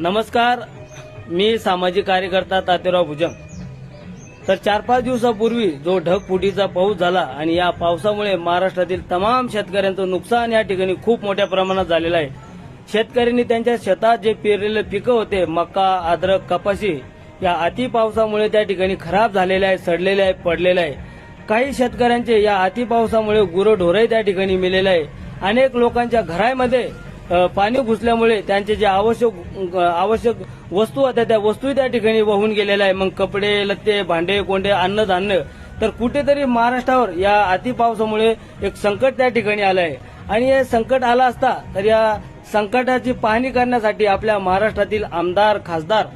नमस्कार मी सामाजिक कार्यकर्ता तातेराव भुजंग. तर चार पाच दिवसापूर्वी जो ढगफुटीचा पाऊस झाला आणि या पावसामुळे महाराष्ट्रातील तमाम शेतकऱ्यांचं नुकसान या ठिकाणी खूप मोठ्या प्रमाणात झालेलं आहे. शेतकऱ्यांनी त्यांच्या शेतात जे पेरलेले पिकं होते मका अद्रक कपाशी या अति पावसामुळे त्या ठिकाणी खराब झालेले आहे सडलेले आहे पडलेले आहे. काही शेतकऱ्यांचे या अति पावसामुळे गुरंढोरही त्या ठिकाणी मेलेले आहे. अनेक लोकांच्या घरामध्ये पाणी घुसल्यामुळे त्यांचे जे आवश्यक आवश्यक वस्तू होत्या त्या वस्तू त्या ठिकाणी वाहून गेलेल्या आहे मग कपडे लत्ते भांडे कोंडे अन्नधान्य तर कुठेतरी महाराष्ट्रावर या अति पावसामुळे एक संकट त्या ठिकाणी आलं आहे. आणि हे संकट आलं असता तर या संकटाची पाहणी करण्यासाठी आपल्या महाराष्ट्रातील आमदार खासदार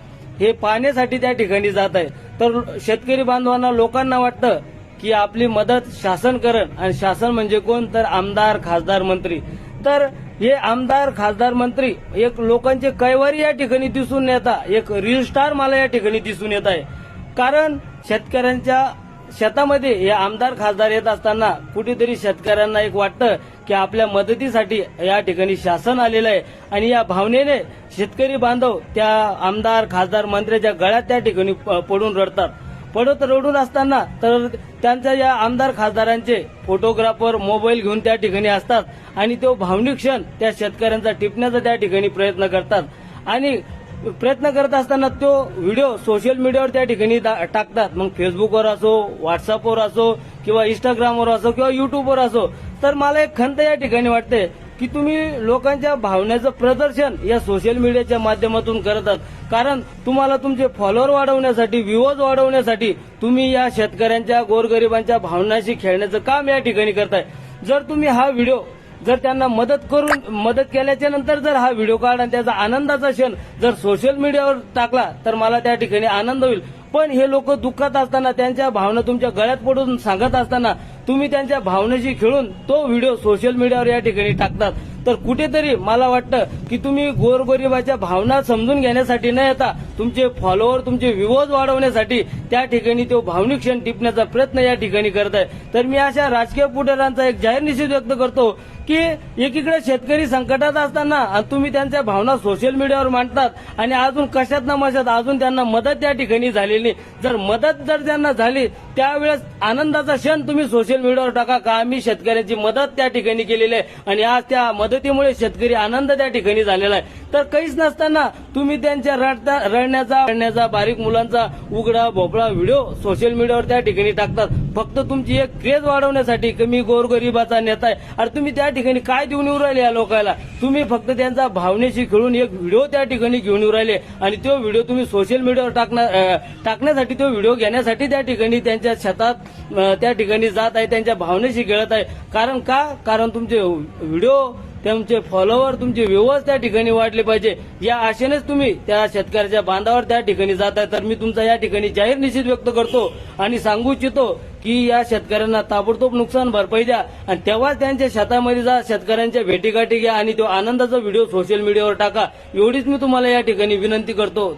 हे पाहण्यासाठी त्या ठिकाणी जात आहे तर शेतकरी बांधवांना लोकांना वाटतं की आपली मदत शासन करण आणि शासन म्हणजे कोण? तर आमदार खासदार मंत्री. तर हे आमदार खासदार मंत्री एक लोकांचे कैवारी या ठिकाणी दिसून येता. एक रील स्टार मला या ठिकाणी दिसून येत आहे. कारण शेतकऱ्यांच्या शेतामध्ये हे आमदार खासदार येत असताना कुठेतरी शेतकऱ्यांना एक वाटतं की आपल्या मदतीसाठी या ठिकाणी शासन आलेलं आहे. आणि या भावनेने शेतकरी बांधव त्या आमदार खासदार मंत्र्याच्या गळ्यात त्या ठिकाणी प- पडून रडतात. पडत रडून असताना तर त्यांच्या या आमदार खासदारांचे फोटोग्राफर मोबाईल घेऊन त्या ठिकाणी असतात आणि तो भावनिक क्षण त्या शेतकऱ्यांचा टिपण्याचा त्या ठिकाणी प्रयत्न करतात. आणि प्रयत्न करत असताना तो व्हिडिओ सोशल मीडियावर त्या ठिकाणी टाकतात. मग फेसबुकवर असो व्हॉट्सअपवर असो किंवा इंस्टाग्रामवर असो किंवा युट्यूबवर असो. तर मला एक खंत या ठिकाणी वाटते. की तुम्ही लोकांच्या भावनेचं प्रदर्शन या सोशल मीडियाच्या माध्यमातून करत आहात. कारण तुम्हाला तुमचे फॉलोअर वाढवण्यासाठी व्ह्यूज वाढवण्यासाठी तुम्ही या शेतकऱ्यांच्या गोरगरिबांच्या भावनाशी खेळण्याचं काम या ठिकाणी करताय. जर तुम्ही हा व्हिडिओ जर त्यांना मदत करून मदत केल्याच्यानंतर जर हा व्हिडिओ काढ आणि त्याचा आनंदाचा क्षण जर सोशल मीडियावर टाकला तर मला त्या ठिकाणी आनंद होईल. पण हे लोक दुःखात असताना त्यांच्या भावना तुमच्या गळ्यात पडून सांगत असताना तुम्ही त्यांच्या भावनेशी खेळून तो व्हिडिओ सोशल मीडियावर या ठिकाणी टाकतात. तर कुठेतरी मला वाटतं की तुम्ही गोरगरिबाच्या भावना समजून घेण्यासाठी न येता तुमचे फॉलोअर तुमचे विवोज वाढवण्यासाठी त्या ठिकाणी तो भावनिक क्षण टिपण्याचा प्रयत्न या ठिकाणी करत आहे तर मी अशा राजकीय पुढाऱ्यांचा एक जाहीर निषेध व्यक्त करतो. की एकीकडे शेतकरी संकटात असताना तुम्ही त्यांच्या भावना सोशल मीडियावर मांडतात आणि अजून कशात ना मशात अजून त्यांना मदत त्या ठिकाणी झालेली नाही. जर मदत जर त्यांना झाली त्यावेळेस आनंदाचा क्षण तुम्ही सोशल मीडियावर टाका का? आम्ही शेतकऱ्यांची मदत त्या ठिकाणी केलेली आहे. आणि आज त्या मदतीमुळे शेतकरी आनंद त्या ठिकाणी झालेला आहे. तर काहीच नसताना तुम्ही त्यांच्या रडता रडण्याचा रडण्याचा बारीक मुलांचा उघडा भोपळा व्हिडिओ सोशल मीडियावर त्या ठिकाणी टाकतात. फक्त तुमची एक क्रेज वाढवण्यासाठी की मी गोरगरिबाचा नेता आहे. अरे तुम्ही त्या ठिकाणी काय देऊन येऊ राहिले या लोकांना तुम्ही फक्त त्यांचा भावनेशी खेळून एक व्हिडिओ त्या ठिकाणी घेऊन येऊ राहिले. आणि तो व्हिडिओ तुम्ही सोशल मीडियावर टाकणार टाकण्यासाठी तो व्हिडिओ घेण्यासाठी त्या ठिकाणी त्यांच्या शेतात त्या ठिकाणी जात आहे त्यांच्या भावनेशी खेळत आहे. कारण का? कारण तुमचे व्हिडिओ तुमचे फॉलोअर तुमचे व्ह्युअर्स त्या ठिकाणी वाढले पाहिजे. या आशेनेच तुम्ही त्या शेतकऱ्याच्या बांधावर त्या ठिकाणी जात आहे तर मी तुमचा या ठिकाणी जाहीर निषेध व्यक्त करतो आणि सांगू इच्छितो की या शेतकऱ्यांना ताबडतोब नुकसान भरपाई द्या आणि तेव्हाच त्यांच्या शेतामध्ये जा शेतकऱ्यांच्या भेटीगाठी घ्या आणि तो आनंदाचा व्हिडिओ सोशल मीडियावर टाका. एवढीच मी तुम्हाला या ठिकाणी विनंती करतो.